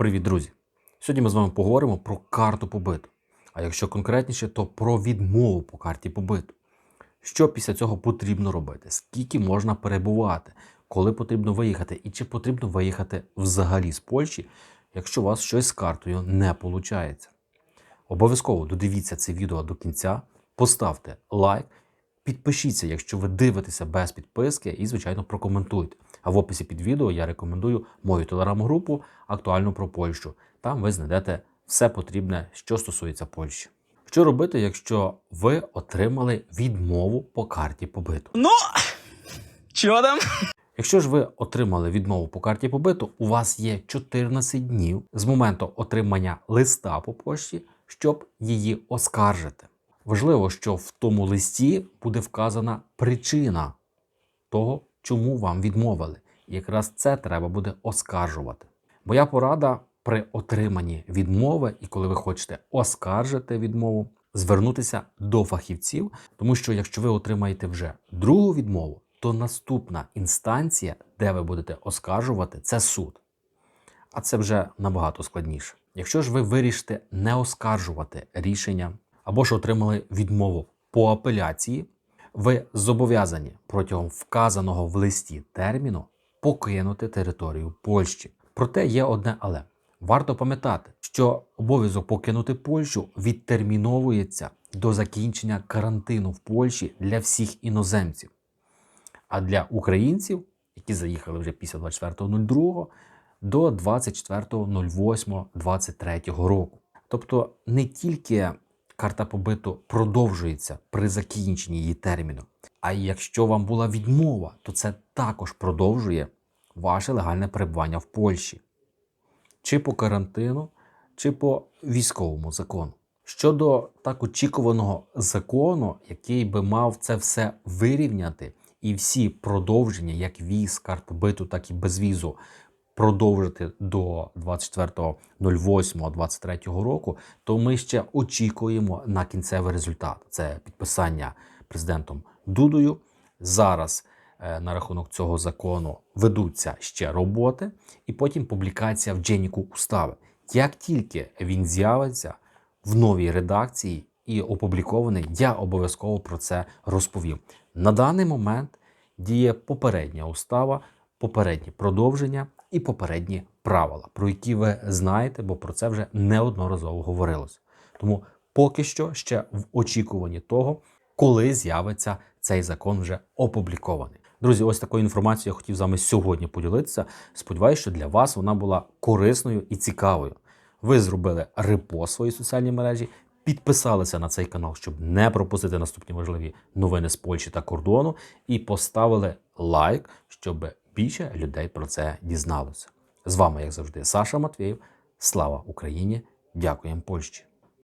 Привіт, друзі! Сьогодні ми з вами поговоримо про карту побиту. А якщо конкретніше, то про відмову по карті побиту. Що після цього потрібно робити? Скільки можна перебувати, коли потрібно виїхати, і чи потрібно виїхати взагалі з Польщі, якщо у вас щось з картою не виходить? Обов'язково додивіться це відео до кінця, поставте лайк, підпишіться, якщо ви дивитеся без підписки, і, звичайно, прокоментуйте. А в описі під відео я рекомендую мою телеграм-групу актуально про Польщу. Там ви знайдете все потрібне, що стосується Польщі. Що робити, якщо ви отримали відмову по карті побиту? Ну, чё там? Якщо ж ви отримали відмову по карті побиту, у вас є 14 днів з моменту отримання листа по пошті, щоб її оскаржити. Важливо, що в тому листі буде вказана причина того, чому вам відмовили. І якраз це треба буде оскаржувати. Моя порада при отриманні відмови, і коли ви хочете оскаржити відмову, звернутися до фахівців, тому що якщо ви отримаєте вже другу відмову, то наступна інстанція, де ви будете оскаржувати, це суд. А це вже набагато складніше. Якщо ж ви вирішите не оскаржувати рішення або ж отримали відмову по апеляції, ви зобов'язані протягом вказаного в листі терміну покинути територію Польщі. Проте є одне але. Варто пам'ятати, що обов'язок покинути Польщу відтерміновується до закінчення карантину в Польщі для всіх іноземців. А для українців, які заїхали вже після 24.02 до 24.08.23 року. Тобто не тільки карта побиту продовжується при закінченні її терміну, а якщо вам була відмова, то це також продовжує ваше легальне перебування в Польщі, чи по карантину, чи по військовому закону. Щодо так очікуваного закону, який би мав це все вирівняти, і всі продовження, як віз, карт побиту, так і безвізу, продовжити до 24.08.23 року, то ми ще очікуємо на кінцевий результат. Це підписання президентом Дудою. Зараз е, на рахунок цього закону ведуться ще роботи, і потім публікація в Дженіку устави. Як тільки він з'явиться в новій редакції і опублікований, я обов'язково про це розповім. На даний момент діє попередня устава, попередні продовження і попередні правила, про які ви знаєте, бо про це вже неодноразово говорилось. Тому поки що ще в очікуванні того, коли з'явиться цей закон вже опублікований. Друзі, ось такою інформацією я хотів з вами сьогодні поділитися. Сподіваюся, що для вас вона була корисною і цікавою. Ви зробили репост своїй соціальній мережі, підписалися на цей канал, щоб не пропустити наступні важливі новини з Польщі та кордону, і поставили лайк, щоб більше людей про це дізналося. З вами, як завжди, Саша Матвєєв. Слава Україні! Дякуємо Польщі!